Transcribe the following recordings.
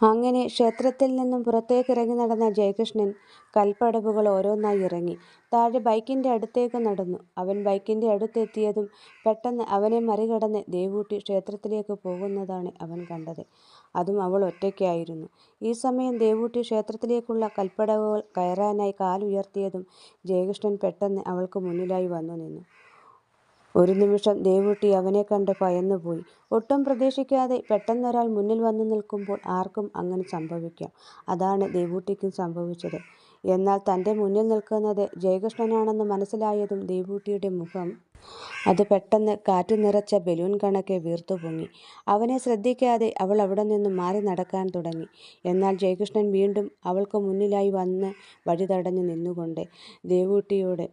അങ്ങനെ ക്ഷേത്രത്തിൽ നിന്നും പുറത്തേക്കിറങ്ങി നടന്ന ജയകൃഷ്ണൻ കൽപ്പടവുകൾ ഓരോന്നായി ഇറങ്ങി താഴെ ബൈക്കിന്റെ അടുത്തേക്ക് നടന്നു. അവൻ ബൈക്കിന്റെ അടുത്തെത്തിയതും പെട്ടെന്ന് അവനെ മറികടന്ന് ദേവൂട്ടി ക്ഷേത്രത്തിലേക്ക് പോകുന്നതാണ് അവൻ കണ്ടത്. അതും അവൾ ഒറ്റയ്ക്കായിരുന്നു. ഈ സമയം ദേവൂട്ടി ക്ഷേത്രത്തിലേക്കുള്ള കൽപ്പടവുകൾ കയറാനായി കാലുയർത്തിയതും ജയകൃഷ്ണൻ പെട്ടെന്ന് അവൾക്ക് മുന്നിലായി വന്നുനിന്നു. ഒരു നിമിഷം ദേവൂട്ടി അവനെ കണ്ട് ഭയന്നുപോയി. ഒട്ടും പ്രതീക്ഷിക്കാതെ പെട്ടെന്നൊരാൾ മുന്നിൽ വന്നു നിൽക്കുമ്പോൾ ആർക്കും അങ്ങനെ സംഭവിക്കാം. അതാണ് ദേവൂട്ടിക്കും സംഭവിച്ചത്. എന്നാൽ തന്റെ മുന്നിൽ നിൽക്കുന്നത് ജയകൃഷ്ണനാണെന്ന് മനസ്സിലായതും ദേവൂട്ടിയുടെ മുഖം അത് പെട്ടെന്ന് കാറ്റ് നിറച്ച ബലൂൺ കണക്കെ വീർത്തു പൊങ്ങി അവനെ ശ്രദ്ധിക്കാതെ അവൾ അവിടെ നിന്ന് മാറി നടക്കാൻ തുടങ്ങി. എന്നാൽ ജയകൃഷ്ണൻ വീണ്ടും അവൾക്ക് മുന്നിലായി വന്ന് വഴി തടഞ്ഞു നിന്നുകൊണ്ട് ദേവൂട്ടിയോട്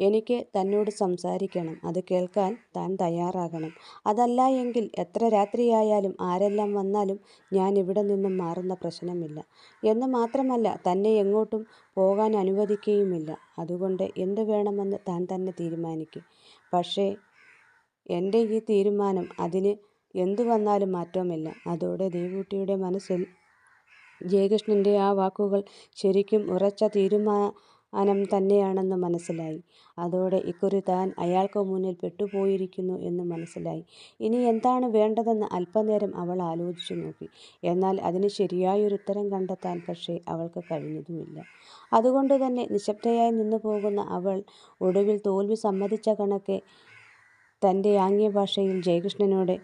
എനിക്ക് തന്നോട് സംസാരിക്കണം. അത് കേൾക്കാൻ താൻ തയ്യാറാകണം. അതല്ല എങ്കിൽ എത്ര രാത്രിയായാലും ആരെല്ലാം വന്നാലും ഞാൻ ഇവിടെ നിന്നും മാറുന്ന പ്രശ്നമില്ല. എന്ന് മാത്രമല്ല തന്നെ എങ്ങോട്ടും പോകാൻ അനുവദിക്കുകയുമില്ല. അതുകൊണ്ട് എന്ത് വേണമെന്ന് താൻ തന്നെ തീരുമാനിക്കും പക്ഷേ എന്റെ ഈ തീരുമാനം അതിന് എന്തു വന്നാലും മാറ്റമില്ല. അതോടെ ദേവൂട്ടിയുടെ മനസ്സിൽ ജയകൃഷ്ണന്റെ ആ വാക്കുകൾ ശരിക്കും ഉറച്ച തീരുമാനം തന്നെയാണെന്ന് മനസ്സിലായി. അതോടെ ഇക്കുറി താൻ അയാൾക്ക് മുന്നിൽ പെട്ടുപോയിരിക്കുന്നു എന്ന് മനസ്സിലായി. ഇനി എന്താണ് വേണ്ടതെന്ന് അല്പനേരം അവൾ ആലോചിച്ചു നോക്കി. എന്നാൽ അതിന് ശരിയായൊരുത്തരം കണ്ടെത്താൻ പക്ഷേ അവൾക്ക് കഴിഞ്ഞതുമില്ല. അതുകൊണ്ട് അതുകൊണ്ടുതന്നെ നിശ്ശബ്ദയായി നിന്നുപോകുന്ന അവൾ ഒടുവിൽ തോൽവി സമ്മതിച്ച കണക്കെ തന്റെ ആംഗ്യഭാഷയിൽ ജയകൃഷ്ണനോട്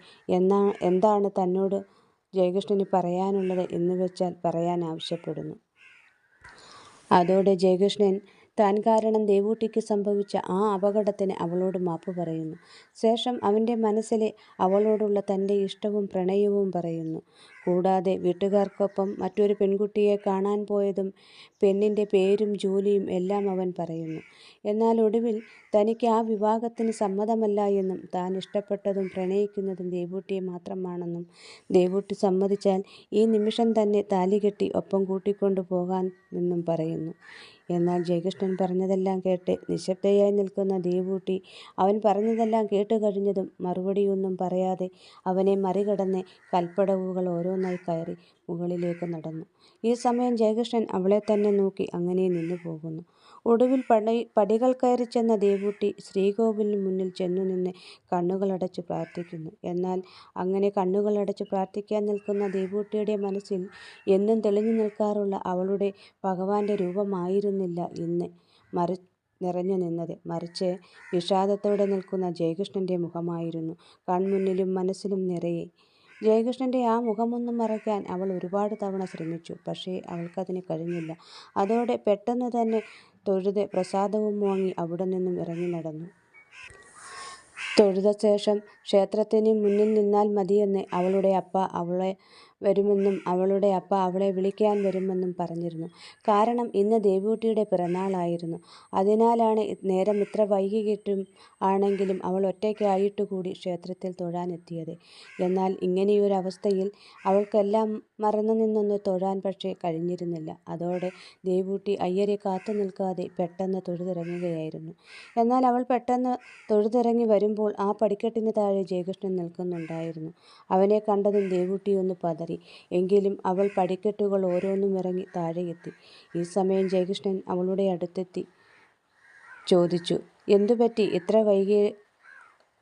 എന്താണ് തന്നോട് ജയകൃഷ്ണന് പറയാനുള്ളത് എന്ന് വെച്ചാൽ പറയാൻ ആവശ്യപ്പെടുന്നു. അതോടെ ജയകൃഷ്ണൻ താൻ കാരണം ദേവൂട്ടിക്ക് സംഭവിച്ച ആ അപകടത്തിന് അവളോട് മാപ്പ് പറയുന്നു. ശേഷം അവന്റെ മനസ്സിലെ അവളോടുള്ള തന്റെ ഇഷ്ടവും പ്രണയവും പറയുന്നു. കൂടാതെ വീട്ടുകാർക്കൊപ്പം മറ്റൊരു പെൺകുട്ടിയെ കാണാൻ പോയതും പെണ്ണിന്റെ പേരും ജോലിയും എല്ലാം അവൻ പറയുന്നു. എന്നാൽ ഒടുവിൽ തനിക്ക് ആ വിവാഹത്തിന് സമ്മതമല്ല എന്നും താൻ ഇഷ്ടപ്പെട്ടതും പ്രണയിക്കുന്നതും ദേവൂട്ടിയെ മാത്രമാണെന്നും ദേവൂട്ടി സമ്മതിച്ചാൽ ഈ നിമിഷം തന്നെ താലികെട്ടി ഒപ്പം കൂട്ടിക്കൊണ്ടു പോകാൻ എന്നും പറയുന്നു. എന്നാൽ ജയകൃഷ്ണൻ പറഞ്ഞതെല്ലാം കേട്ട് നിശബ്ദയായി നിൽക്കുന്ന ദേവൂട്ടി അവൻ പറഞ്ഞതെല്ലാം കേട്ടുകഴിഞ്ഞതും മറുപടിയൊന്നും പറയാതെ അവനെ മറികടന്ന് കൽപ്പടവുകൾ ഓരോന്നായി കയറി മുകളിലേക്ക് നടന്നു. ഈ സമയം ജയകൃഷ്ണൻ അവളെ തന്നെ നോക്കി അങ്ങനെ നിന്നുപോകുന്നു. ഒടുവിൽ പടി പടികൾ കയറി ചെന്ന ദേവൂട്ടി ശ്രീകോവിലിന് മുന്നിൽ ചെന്നുനിന്ന് കണ്ണുകളടച്ച് പ്രാർത്ഥിക്കുന്നു. എന്നാൽ അങ്ങനെ കണ്ണുകളടച്ച് പ്രാർത്ഥിക്കാൻ നിൽക്കുന്ന ദേവൂട്ടിയുടെ മനസ്സിൽ എന്നും തെളിഞ്ഞു നിൽക്കാറുള്ള അവളുടെ ഭഗവാന്റെ രൂപമായിരുന്നില്ല ഇന്ന് നിറഞ്ഞുനിന്നത്. മറിച്ച് വിഷാദത്തോടെ നിൽക്കുന്ന ജയകൃഷ്ണന്റെ മുഖമായിരുന്നു കൺമുന്നിലും മനസ്സിലും നിറയെ. ജയകൃഷ്ണന്റെ ആ മുഖമൊന്നും മറയ്ക്കാൻ അവൾ ഒരുപാട് തവണ ശ്രമിച്ചു. പക്ഷേ അവൾക്കതിന് കഴിഞ്ഞില്ല. അതോടെ പെട്ടെന്ന് തന്നെ തൊഴുത് പ്രസാദവും വാങ്ങി അവിടെ നിന്നും ഇറങ്ങി നടന്നു. തൊഴുത ശേഷം ക്ഷേത്രത്തിന് മുന്നിൽ നിന്നാൽ മതിയെന്ന് അവളുടെ അപ്പ അവളെ വരുമെന്നും അവളുടെ അപ്പ അവളെ വിളിക്കാൻ വരുമെന്നും പറഞ്ഞിരുന്നു. കാരണം ഇന്ന് ദേവൂട്ടിയുടെ പിറന്നാളായിരുന്നു. അതിനാലാണ് നേരം ഇത്ര വൈകിയിട്ടും ആണെങ്കിലും അവൾ ഒറ്റയ്ക്കായിട്ടുകൂടി ക്ഷേത്രത്തിൽ തൊഴാനെത്തിയത്. എന്നാൽ ഇങ്ങനെയൊരവസ്ഥയിൽ അവൾക്കെല്ലാം മറന്നുനിന്നൊന്ന് തൊഴാൻ പക്ഷേ കഴിഞ്ഞിരുന്നില്ല. അതോടെ ദേവൂട്ടി അയ്യരെ കാത്തു നിൽക്കാതെ പെട്ടെന്ന് തൊഴുതിറങ്ങുകയായിരുന്നു. എന്നാൽ അവൾ പെട്ടെന്ന് തൊഴുതിറങ്ങി വരുമ്പോൾ ആ പടിക്കെട്ടിന് താഴെ ജയകൃഷ്ണൻ നിൽക്കുന്നുണ്ടായിരുന്നു. അവനെ കണ്ടതും ദേവൂട്ടി ഒന്ന് പതറി. എങ്കിലും അവൾ പടിക്കെട്ടുകൾ ഓരോന്നും ഇറങ്ങി താഴെയെത്തി. ഈ സമയം ജയകൃഷ്ണൻ അവളുടെ അടുത്തെത്തി ചോദിച്ചു എന്തുപറ്റി ഇത്ര വൈകി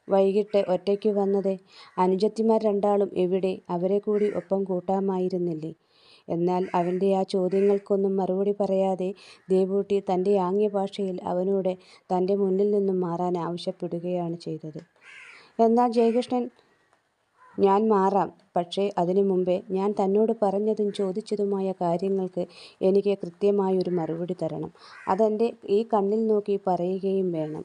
വൈകിട്ട് ഒറ്റയ്ക്ക് വന്നത്? അനുജത്തിമാർ രണ്ടാളും എവിടെ? അവരെ കൂടി ഒപ്പം കൂട്ടാമായിരുന്നില്ലേ? എന്നാൽ അവന്റെ ആ ചോദ്യങ്ങൾക്കൊന്നും മറുപടി പറയാതെ ദേവൂട്ടി തന്റെ ആംഗ്യഭാഷയിൽ അവനോട് തന്റെ മുന്നിൽ നിന്നും മാറാൻ ആവശ്യപ്പെടുകയാണ് ചെയ്തത്. എന്നാൽ ജയകൃഷ്ണൻ ഞാൻ മാറാം. പക്ഷേ അതിനു മുമ്പേ ഞാൻ തന്നോട് പറഞ്ഞതും ചോദിച്ചതുമായ കാര്യങ്ങൾക്ക് എനിക്ക് കൃത്യമായൊരു മറുപടി തരണം. അതെന്റെ ഈ കണ്ണിൽ നോക്കി പറയുകയും വേണം.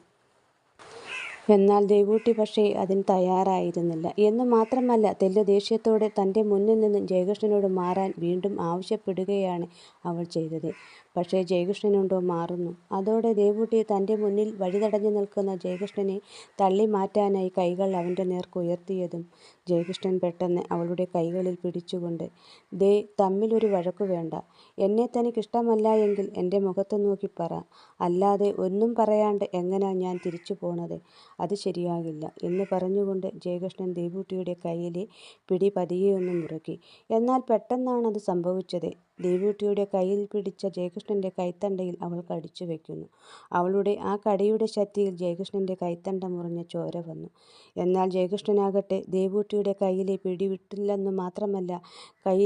എന്നാൽ ദേവൂട്ടി പക്ഷേ അതിന് തയ്യാറായിരുന്നില്ല. എന്ന് മാത്രമല്ല തെല്ല് ദേഷ്യത്തോടെ തന്റെ മുന്നിൽ നിന്നും ജയകൃഷ്ണനോട് മാറാൻ വീണ്ടും ആവശ്യപ്പെടുകയാണ് അവൾ ചെയ്തത്. പക്ഷേ ജയകൃഷ്ണനുണ്ടോ മാറുന്നു. അതോടെ ദേവൂട്ടി തന്റെ മുന്നിൽ വഴിതടഞ്ഞു നിൽക്കുന്ന ജയകൃഷ്ണനെ തള്ളിമാറ്റാനായി കൈകൾ അവന്റെ നേർക്ക് ഉയർത്തിയതും ജയകൃഷ്ണൻ പെട്ടെന്ന് അവളുടെ കൈകളിൽ പിടിച്ചുകൊണ്ട് ദേ തമ്മിലൊരു വഴക്കു വേണ്ട. എന്നെ തനിക്കിഷ്ടമല്ല എങ്കിൽ എന്റെ മുഖത്ത് നോക്കി പറ. അല്ലാതെ ഒന്നും പറയാണ്ട് എങ്ങനാ ഞാൻ തിരിച്ചു പോണത്? അത് ശരിയാകില്ല എന്ന് പറഞ്ഞുകൊണ്ട് ജയകൃഷ്ണൻ ദേവൂട്ടിയുടെ കയ്യിലെ പിടി പതിയെ ഒന്ന് മുറുക്കി. എന്നാൽ പെട്ടെന്നാണ് അത് സംഭവിച്ചത്. ദേവൂട്ടിയുടെ കയ്യിൽ പിടിച്ച ജയകൃഷ്ണന്റെ കൈത്തണ്ടയിൽ അവൾ കടിച്ചു വയ്ക്കുന്നു. അവളുടെ ആ കടിയുടെ ശക്തിയിൽ ജയകൃഷ്ണന്റെ കൈത്തണ്ട മുറിഞ്ഞ ചോര വന്നു. എന്നാൽ ജയകൃഷ്ണനാകട്ടെ ദേവൂട്ടിയുടെ കയ്യിലെ പിടി വിട്ടില്ലെന്നു മാത്രമല്ല കൈ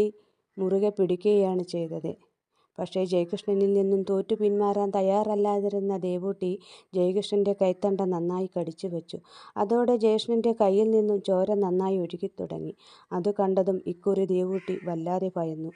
മുറുകെ പിടിക്കുകയാണ് ചെയ്തത്. പക്ഷേ ജയകൃഷ്ണനിൽ നിന്നും തോറ്റു പിന്മാറാൻ തയ്യാറല്ലാതിരുന്ന ദേവൂട്ടി ജയകൃഷ്ണന്റെ കൈത്തണ്ട നന്നായി കടിച്ചു വെച്ചു അതോടെ ജയകൃഷ്ണന്റെ കയ്യിൽ നിന്നും ചോര നന്നായി ഒഴുകിത്തുടങ്ങി. അത് കണ്ടതും ഇക്കുറി ദേവൂട്ടി വല്ലാതെ ഭയന്നു.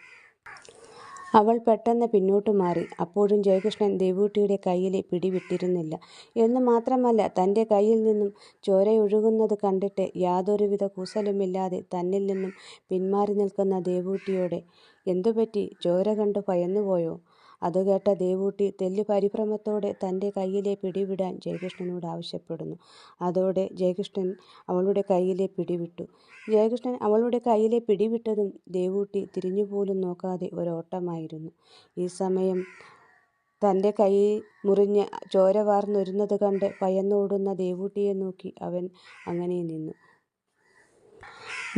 അവൾ പെട്ടെന്ന് പിന്നോട്ടു മാറി. അപ്പോഴും ജയകൃഷ്ണൻ ദേവൂട്ടിയുടെ കയ്യിലെ പിടിവിട്ടിരുന്നില്ല എന്നു മാത്രമല്ല തന്റെ കയ്യിൽ നിന്നും ചോരയൊഴുകുന്നത് കണ്ടിട്ട് യാതൊരുവിധ കൂസലുമില്ലാതെ തന്നിൽ നിന്നും പിന്മാറി നിൽക്കുന്ന ദേവൂട്ടിയോട് "എന്തുപറ്റി? ചോര കണ്ടു ഭയന്നുപോയോ? " അതുകേട്ട ദേവൂട്ടി തെല്ലു പരിഭ്രമത്തോടെ തന്റെ കയ്യിലെ പിടിവിടാൻ ജയകൃഷ്ണനോട് ആവശ്യപ്പെടുന്നു. അതോടെ ജയകൃഷ്ണൻ അവളുടെ കയ്യിലെ പിടിവിട്ടു ജയകൃഷ്ണൻ അവളുടെ കയ്യിലെ പിടിവിട്ടതും ദേവൂട്ടി തിരിഞ്ഞുപോലും നോക്കാതെ ഒരോട്ടമായിരുന്നു. ഈ സമയം തന്റെ കൈ മുറിഞ്ഞ് ചോര വാർന്നൊരുന്നത് കണ്ട് പയന്നോടുന്ന ദേവൂട്ടിയെ നോക്കി അവൻ അങ്ങനെ നിന്നു.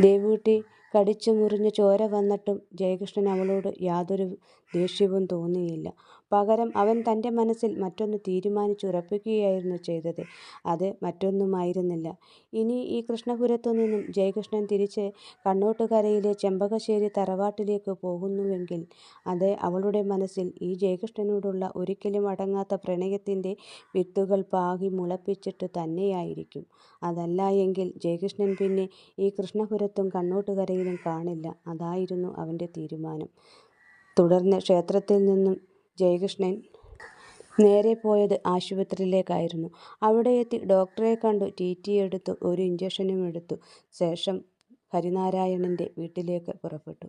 ദേവൂട്ടി കടിച്ചു മുറിഞ്ഞ് ചോര വന്നിട്ടും ജയകൃഷ്ണൻ അവളോട് യാതൊരു ദേഷ്യവും തോന്നിയില്ല. പകരം അവൻ തന്റെ മനസ്സിൽ മറ്റൊന്ന് തീരുമാനിച്ചുറപ്പിക്കുകയായിരുന്നു ചെയ്തത്. അത് മറ്റൊന്നുമായിരുന്നില്ല. ഇനി ഈ കൃഷ്ണപുരത്തു നിന്നും ജയകൃഷ്ണൻ തിരിച്ച് കണ്ണോട്ടുകരയിലെ ചെമ്പകശ്ശേരി തറവാട്ടിലേക്ക് പോകുന്നുവെങ്കിൽ അത് അവളുടെ മനസ്സിൽ ഈ ജയകൃഷ്ണനോടുള്ള ഒരിക്കലും അടങ്ങാത്ത പ്രണയത്തിന്റെ വിത്തുകൾ പാകി മുളപ്പിച്ചിട്ട് തന്നെയായിരിക്കും. അതല്ല എങ്കിൽ ജയകൃഷ്ണൻ പിന്നെ ഈ കൃഷ്ണപുരത്തും കണ്ണോട്ടുകരയിലും കാണില്ല. അതായിരുന്നു അവന്റെ തീരുമാനം. തുടർന്ന് ക്ഷേത്രത്തിൽ നിന്നും ജയകൃഷ്ണൻ നേരെ പോയത് ആശുപത്രിയിലേക്കായിരുന്നു. അവിടെയെത്തി ഡോക്ടറെ കണ്ടു ടി ടി എടുത്തു ഒരു ഇഞ്ചക്ഷനും ഇൻജക്ഷനുമെടുത്തു ശേഷം ഹരിനാരായണന്റെ വീട്ടിലേക്ക് പുറപ്പെട്ടു.